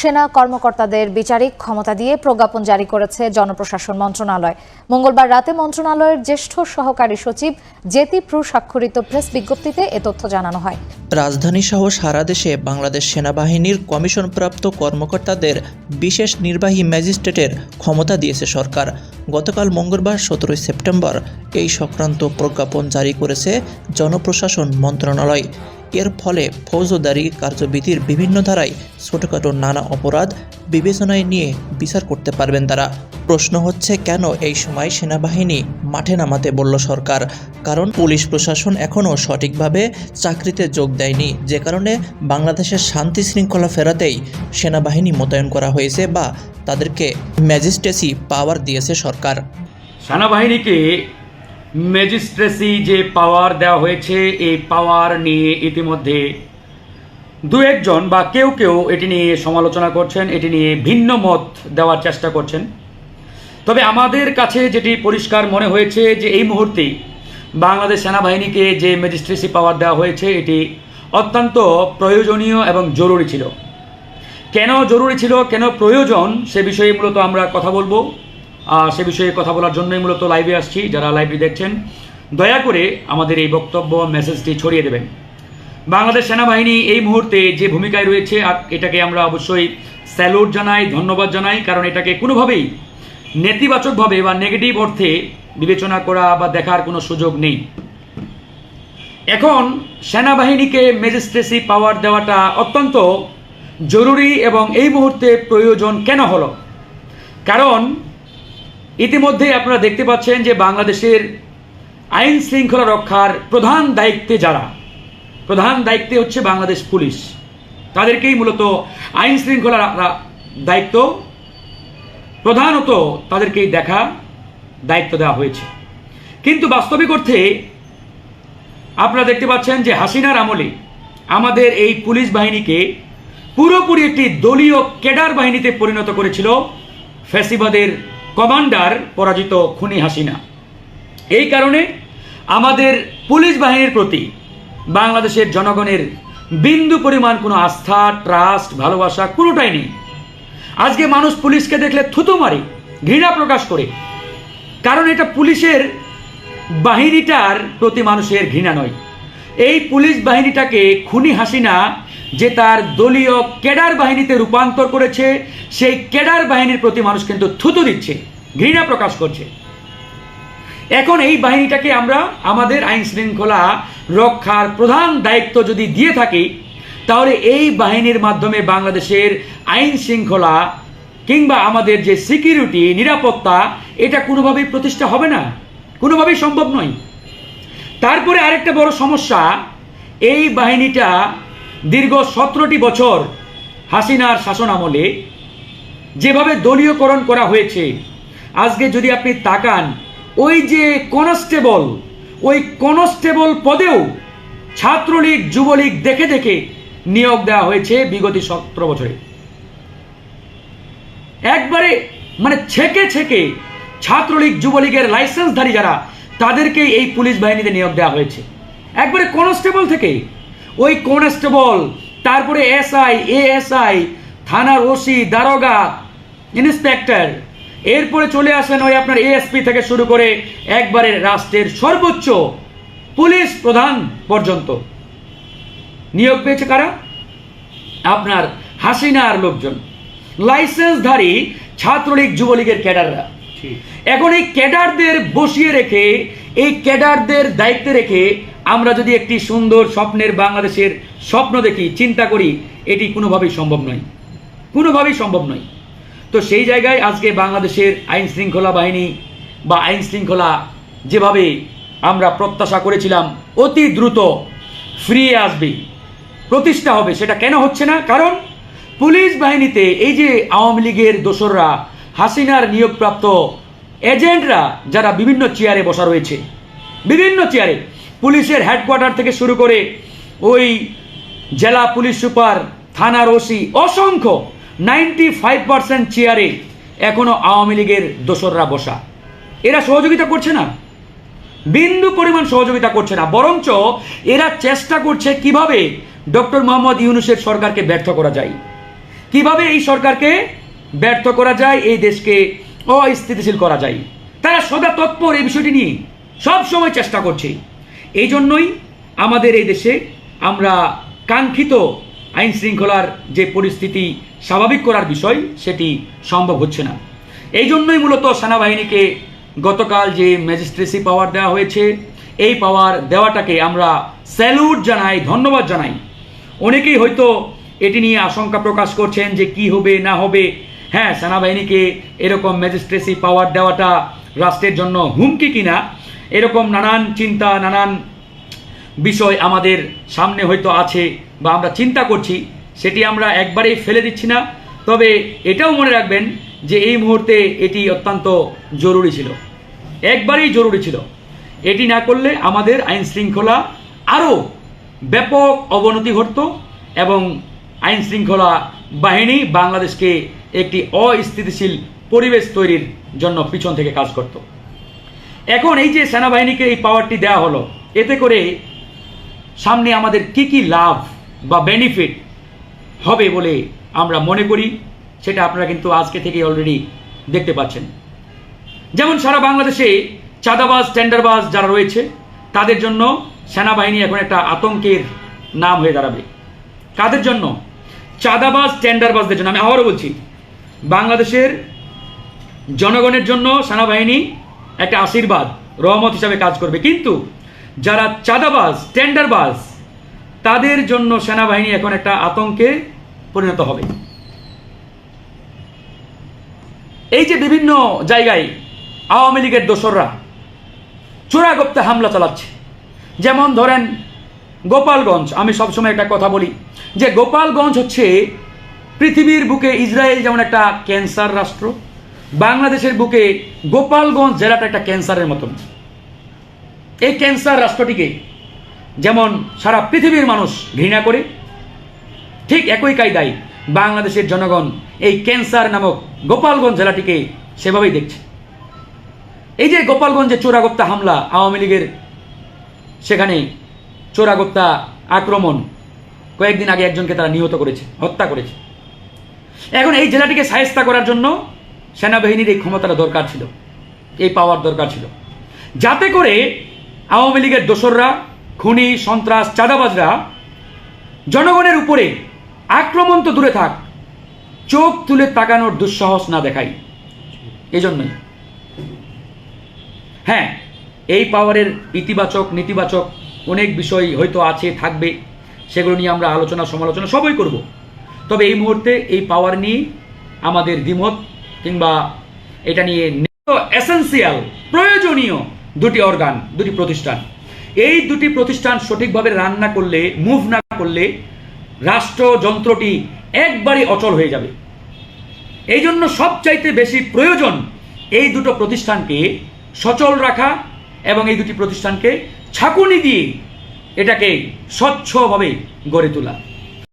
সেনা কর্মকর্তাদের বিচারিক ক্ষমতা দিয়ে প্রজ্ঞাপন জারি করেছে জনপ্রশাসন মন্ত্রণালয়। মঙ্গলবার রাতে মন্ত্রণালয়ের জ্যেষ্ঠ সহকারী সচিব জেতি প্রু স্বাক্ষরিত প্রেস বিজ্ঞপ্তিতে এ তথ্য জানানো হয়। রাজধানী সহ সারা দেশে বাংলাদেশ সেনাবাহিনীর কমিশনপ্রাপ্ত কর্মকর্তাদের বিশেষ নির্বাহী ম্যাজিস্ট্রেটের ক্ষমতা দিয়েছে সরকার। গতকাল মঙ্গলবার সতেরোই সেপ্টেম্বর এই সংক্রান্ত প্রজ্ঞাপন জারি করেছে জনপ্রশাসন মন্ত্রণালয়। এর ফলে ফৌজদারি কার্যবিধির বিভিন্ন ধারায় ছোটোখাটো নানা অপরাধ বিবেচনায় নিয়ে বিচার করতে পারবেন তারা। প্রশ্ন হচ্ছে, কেন এই সময় সেনাবাহিনী মাঠে নামাতে বলল সরকার? কারণ পুলিশ প্রশাসন এখনও সঠিকভাবে চাকরিতে যোগ দেয়নি। যে কারণে বাংলাদেশের শান্তি শৃঙ্খলা ফেরাতেই সেনাবাহিনী মোতায়েন করা হয়েছে বা তাদেরকে ম্যাজিস্ট্রেসি পাওয়ার দিয়েছে সরকার। সেনাবাহিনীকে ম্যাজিস্ট্রেসি যে পাওয়ার দেওয়া হয়েছে, এই পাওয়ার নিয়ে ইতিমধ্যে দু একজন বা কেউ কেউ এটি নিয়ে সমালোচনা করছেন, এটি নিয়ে ভিন্ন মত দেওয়ার চেষ্টা করছেন। তবে আমাদের কাছে যেটি পরিষ্কার মনে হয়েছে যে এই মুহূর্তে বাংলাদেশ সেনাবাহিনীকে যে ম্যাজিস্ট্রেসি পাওয়ার দেওয়া হয়েছে, এটি অত্যন্ত প্রয়োজনীয় এবং জরুরি ছিল। কেন জরুরি ছিল, কেন প্রয়োজন, সে বিষয়ে মূলত আমরা কথা বলব। সে বিষয়ে কথা বলার জন্যই মূলত লাইভে আসছি। যারা লাইভটি দেখছেন, দয়া করে আমাদের এই বক্তব্য মেসেজটি ছড়িয়ে দেবেন। বাংলাদেশ সেনাবাহিনী এই মুহূর্তে যে ভূমিকায় রয়েছে, আর এটাকে আমরা অবশ্যই স্যালুট জানাই, ধন্যবাদ জানাই, কারণ এটাকে কোনোভাবেই নেতিবাচকভাবে বা নেগেটিভ অর্থে বিবেচনা করা বা দেখার কোনো সুযোগ নেই। এখন সেনাবাহিনীকে ম্যাজিস্ট্রেসি পাওয়ার দেওয়াটা অত্যন্ত জরুরি এবং এই মুহূর্তে প্রয়োজন কেন হলো? কারণ ইতিমধ্যে আপনারা দেখতে পাচ্ছেন যে বাংলাদেশের আইন শৃঙ্খলা রক্ষার প্রধান দায়িত্বে যারা, প্রধান দায়িত্বে হচ্ছে বাংলাদেশ পুলিশ। তাদেরকেই মূলত আইন শৃঙ্খলা দায়িত্ব, প্রধানত তাদেরকেই দেখা, দায়িত্ব দেওয়া হয়েছে। কিন্তু বাস্তবিক অর্থে আপনারা দেখতে পাচ্ছেন যে হাসিনার আমলে আমাদের এই পুলিশ বাহিনীকে পুরোপুরি একটি দলীয় কেডার বাহিনীতে পরিণত করেছিল ফ্যাসিবাদের কমান্ডার পরাজিত খুনি হাসিনা। এই কারণে আমাদের পুলিশ বাহিনীর প্রতি বাংলাদেশের জনগণের বিন্দু পরিমাণ কোনো আস্থা ট্রাস্ট ভালোবাসা কোনোটাই নেই। আজকে মানুষ পুলিশকে দেখলে থুতু মারে, ঘৃণা প্রকাশ করে। কারণ এটা পুলিশের বাহিনীটার প্রতি মানুষের ঘৃণা নয়। এই পুলিশ বাহিনীটাকে খুনি হাসিনা, যে তার দলীয় কেডার বাহিনীতে রূপান্তর করেছে, সেই কেডার বাহিনীর প্রতি মানুষ কিন্তু থুতু দিচ্ছে, ঘৃণা প্রকাশ করছে। এখন এই বাহিনীটাকে আমরা আমাদের আইন শৃঙ্খলা রক্ষার প্রধান দায়িত্ব যদি দিয়ে থাকি, তাহলে এই বাহিনীর মাধ্যমে বাংলাদেশের আইন শৃঙ্খলা কিংবা আমাদের যে সিকিউরিটি নিরাপত্তা, এটা কোনোভাবেই প্রতিষ্ঠা হবে না। কোনোভাবেই সম্ভব নয়। তারপরে আরেকটা বড় সমস্যা, এই বাহিনীটা দীর্ঘ সতেরোটি বছর হাসিনার শাসন আমলে যেভাবে দলীয়করণ করা হয়েছে, আজকে যদি আপনি তাকান, ওই যে কনস্টেবল, ওই কনস্টেবল পদেও ছাত্রলীগ, যুবলীগ দেখে দেখে নিয়োগ দেওয়া হয়েছে বিগত সতেরো বছরে। একবারে মানে ছেকে ছেকে ছাত্রলীগ, যুবলীগের লাইসেন্সধারী যারা তাদেরকেই এই পুলিশ বাহিনীতে নিয়োগ দেওয়া হয়েছে। একবারে কনস্টেবল থেকে ওই কনস্টেবল, তারপরে এসআই, এএসআই, থানার ওসি, দারোগা, ইন্সপেক্টর, এরপরে চলে আসেন ওই আপনার এএসপি থেকে শুরু করে একবারে রাষ্ট্রের সর্বোচ্চ পুলিশ প্রধান পর্যন্ত। নিয়োগ পেয়েছে কারা? আপনার হাসিনার লোকজন। লাইসেন্সধারী ছাত্রলীগ, যুবলীগের ক্যাডাররা। এখন এই ক্যাডারদের বসিয়ে রেখে, এই ক্যাডারদের দায়িত্বে রেখে আমরা যদি একটি সুন্দর স্বপ্নের বাংলাদেশের স্বপ্ন দেখি, চিন্তা করি, এটি কোনোভাবেই সম্ভব নয়। কোনোভাবেই সম্ভব নয়। তো সেই জায়গায় আজকে বাংলাদেশের আইন শৃঙ্খলা বাহিনী বা আইন শৃঙ্খলা যেভাবে আমরা প্রত্যাশা করেছিলাম, অতি দ্রুত ফিরিয়ে আসবে, প্রতিষ্ঠা হবে, সেটা কেন হচ্ছে না? কারণ পুলিশ বাহিনীতে এই যে আওয়ামী লীগের দোসররা হাসিনার নিয়োগপ্রাপ্ত এজেন্টরা যারা বিভিন্ন চেয়ারে বসা রয়েছে, বিভিন্ন চেয়ারে, পুলিশের হেডকোয়ার্টার থেকে শুরু করে ওই জেলা পুলিশ সুপার, থানার ওসি, অসংখ্য নাইনটি ফাইভ পার্সেন্ট চেয়ারে এখনও আওয়ামী লীগের দোসররা বসা। এরা সহযোগিতা করছে না। বিন্দু পরিমাণ সহযোগিতা করছে না। বরঞ্চ এরা চেষ্টা করছে কীভাবে ডক্টর মোহাম্মদ ইউনুসের সরকারকে ব্যর্থ করা যায়। কীভাবে এই সরকারকে ব্যর্থ করা যায়, এই দেশকে অস্থিতিশীল করা যায়। তারা সদা তৎপর এই বিষয়টি নিয়ে সব সময় চেষ্টা করছে। এই জন্যই আমাদের এই দেশে আমরা কাঙ্ক্ষিত আইন শৃঙ্খলার যে পরিস্থিতি স্বাভাবিক করার বিষয়, সেটি সম্ভব হচ্ছে না। এই জন্যই মূলত সেনাবাহিনীকে গতকাল যে ম্যাজিস্ট্রেসি পাওয়ার দেওয়া হয়েছে, এই পাওয়ার দেওয়াটাকে আমরা স্যালুট জানাই, ধন্যবাদ জানাই। অনেকেই হয়তো এটি নিয়ে আশঙ্কা প্রকাশ করছেন যে কি হবে, না হবে হ্যাঁ সেনাবাহিনীকে এরকম ম্যাজিস্ট্রেসি পাওয়ার দেওয়াটা রাষ্ট্রের জন্য হুমকি কিনা, এরকম নানান চিন্তা, নানান বিষয় আমাদের সামনে হয়তো আছে বা আমরা চিন্তা করছি, সেটি আমরা একবারেই ফেলে দিচ্ছি না। তবে এটাও মনে রাখবেন যে এই মুহূর্তে এটি অত্যন্ত জরুরি ছিল। একবারেই জরুরি ছিল। এটি না করলে আমাদের আইন শৃঙ্খলা আরও ব্যাপক অবনতি ঘটত এবং আইন শৃঙ্খলা বাহিনী বাংলাদেশকে একটি অস্থিতিশীল পরিবেশ তৈরির জন্য পিছন থেকে কাজ করত। এখন এই যে সেনাবাহিনীকে এই পাওয়ারটি দেওয়া হলো, এতে করে সামনে আমাদের কি কি লাভ বা বেনিফিট হবে বলে আমরা মনে করি, সেটা আপনারা কিন্তু আজকে থেকে অলরেডি দেখতে পাচ্ছেন। যেমন সারা বাংলাদেশে চাঁদাবাজ টেন্ডারবাজ যারা রয়েছে, তাদের জন্য সেনাবাহিনী এখন একটা আতঙ্কের নাম হয়ে দাঁড়াবে। কাদের জন্য? চাঁদাবাজ টেন্ডারবাজদের জন্য। আমি আবারও বলছি বাংলাদেশের জনগণের জন্য সেনাবাহিনী একটা আশীর্বাদ, রহমত হিসাবে কাজ করবে। কিন্তু যারা চাঁদাবাজ, টেন্ডারবাজ, তাদের জন্য সেনাবাহিনী এখন একটা আতঙ্কে পরিণত হবে। এই যে বিভিন্ন জায়গায় আওয়ামী লীগের দোসররা চোরাগপ্তে হামলা চালাচ্ছে। যেমন ধরেন গোপালগঞ্জ, আমি সবসময় একটা কথা বলি যে গোপালগঞ্জ হচ্ছে পৃথিবীর বুকে ইসরায়েল যেমন একটা ক্যান্সার রাষ্ট্র, বাংলাদেশের বুকে গোপালগঞ্জ জেলাটা একটা ক্যান্সারের মতন। এই ক্যান্সার রাষ্ট্রটিকে যেমন সারা পৃথিবীর মানুষ ঘৃণা করে, ঠিক একই কায়দায় বাংলাদেশের জনগণ এই ক্যান্সার নামক গোপালগঞ্জ জেলাটিকে সেভাবেই দেখছে। এই যে গোপালগঞ্জে চোরাগোপ্তা হামলা আওয়ামী লীগের, সেখানে চোরাগোপ্তা আক্রমণ কয়েকদিন আগে একজনকে তারা নিহত করেছে, হত্যা করেছে। এখন এই জেলাটিকে সায়স্তা করার জন্য সেনাবাহিনীর এই ক্ষমতাটা দরকার ছিল। এই পাওয়ার দরকার ছিল। যাতে করে আওয়ামী লীগের দোসররা, খুনি, সন্ত্রাস, চাঁদাবাজরা জনগণের উপরে আক্রমণ তো দূরে থাক, চোখ তুলে তাকানোর দুঃসাহস না দেখাই। এজন্যই। হ্যাঁ এই পাওয়ারের ইতিবাচক, নেতিবাচক অনেক বিষয় হয়তো আছে, থাকবে। সেগুলো নিয়ে আমরা আলোচনা, সমালোচনা সবই করব। তবে এই মুহূর্তে এই পাওয়ার নিয়ে আমাদের দ্বিমত কিংবা এটা নিয়ে এসেন্সিয়াল প্রয়োজনীয় দুটি অর্গান দুটি প্রতিষ্ঠান। এই দুটি প্রতিষ্ঠান সঠিকভাবে রান্না করলে মুভ না করলে রাষ্ট্র যন্ত্রটি একবারই অচল হয়ে যাবে। এই জন্য সবচাইতে বেশি প্রয়োজন এই দুটো প্রতিষ্ঠানকে সচল রাখা এবং এই দুটি প্রতিষ্ঠানকে ছাকুনি দিয়ে এটাকে স্বচ্ছভাবে গড়ে তোলা।